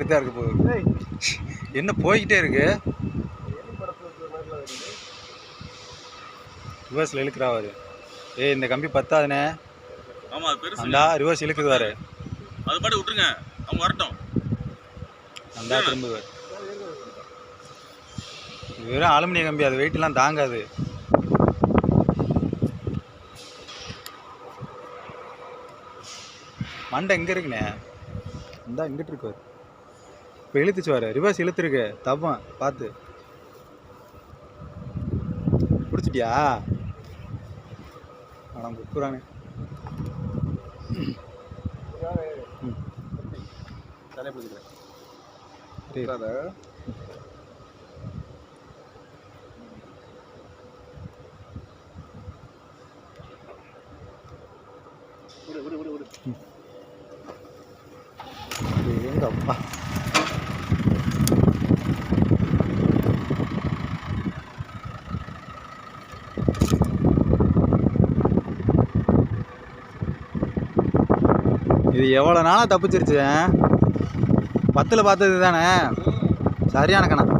தான் இருக்கு போகுது. என்ன போய்கிட்டே இருக்கு? ரிவர்ஸில் இழுக்கிறா அவரு ஏய் இந்த கம்பி பத்தாதுண்ணே ஆமா அது பெருசு. அந்தா ரிவர்ஸ் இழுக்குது வாரு அது பாட்டு விட்டுருங்க. அவங்க வரட்டும். அந்தா திரும்புவார். இது வெறும் அலுமினிய கம்பி அது வெயிட்லாம் தாங்காது. மண்டை எங்கே இருக்குண்ணே. இந்தா இங்கிட்டு இருக்கு வாரு இப்போ இழுத்துச்சு வாரு ரிவர்ஸ் இழுத்துருக்கு. தப்பம் பார்த்து பிடிச்சிட்டியா? ஆனால் குப்புறானே. தலையை பிடிக்கிறேன் சரி. விடு விடு விடு விடு எங்க இது எவ்வளோ நாளாக தப்பிச்சிருச்சு பத்தில் பார்த்தது தானே? சரியான கணம்.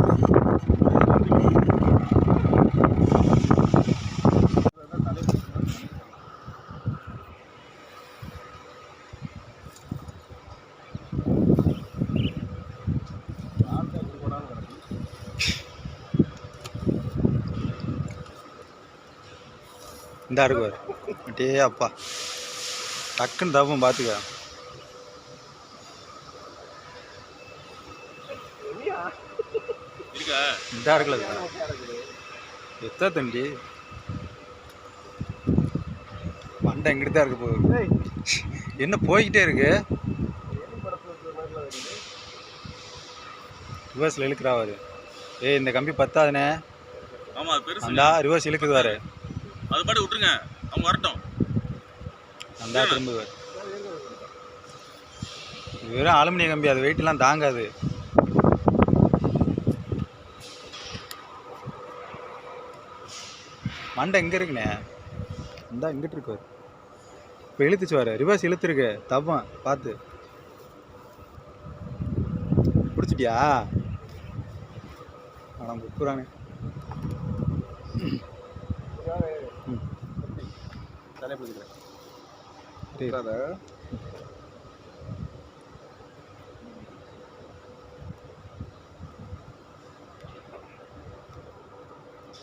இந்த இருக்குவார் அப்படியே அப்பா. டக்குன்னு தப்பும் பார்த்துக்க. இந்த இருக்குல்ல எத்தா தண்டி மண்டை எங்கிட்டு தான் இருக்க போகுது என்ன போய்கிட்டே இருக்கு? ரிவர்ஸில் இழுக்கிறா அவரு. ஏய் இந்த கம்பி பத்தாதுண்ணே ஆமா அது பெருசு. அந்தா ரிவர்ஸ் இழுக்குது வாரு அது பாட்டு விட்டுருங்க. அவங்க வரட்டும். அந்தா திரும்புவார். இது வெறும் அலுமினிய கம்பி அது வெயிட்லாம் தாங்காது. மண்டை எங்கே இருக்குண்ணே? இந்தா இங்கிட்டு இருக்கார். இப்போ இழுத்துச்சு வர ரிவர்ஸ் இழுத்துருக்கு. தவன் பார்த்து பிடிச்சிட்டியா? ஆனால் குப்புறானே தலையை பிடிக்கிறேன் சரி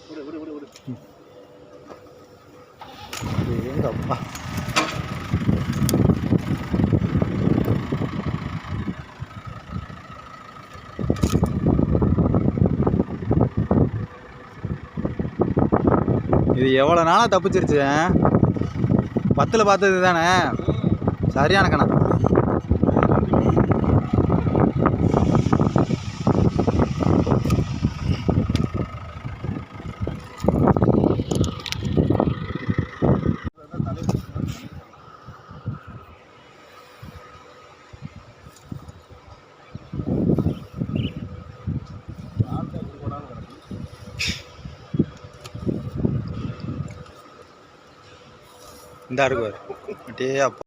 விடு விடு விடு விடு எங்க அப்பா இது எவ்வளோ நாளாக தப்பிச்சிருச்சு பத்தில் பார்த்தது தானே சரியான கணக்கு. இந்த இருக்குவார் அப்படியே அப்பா.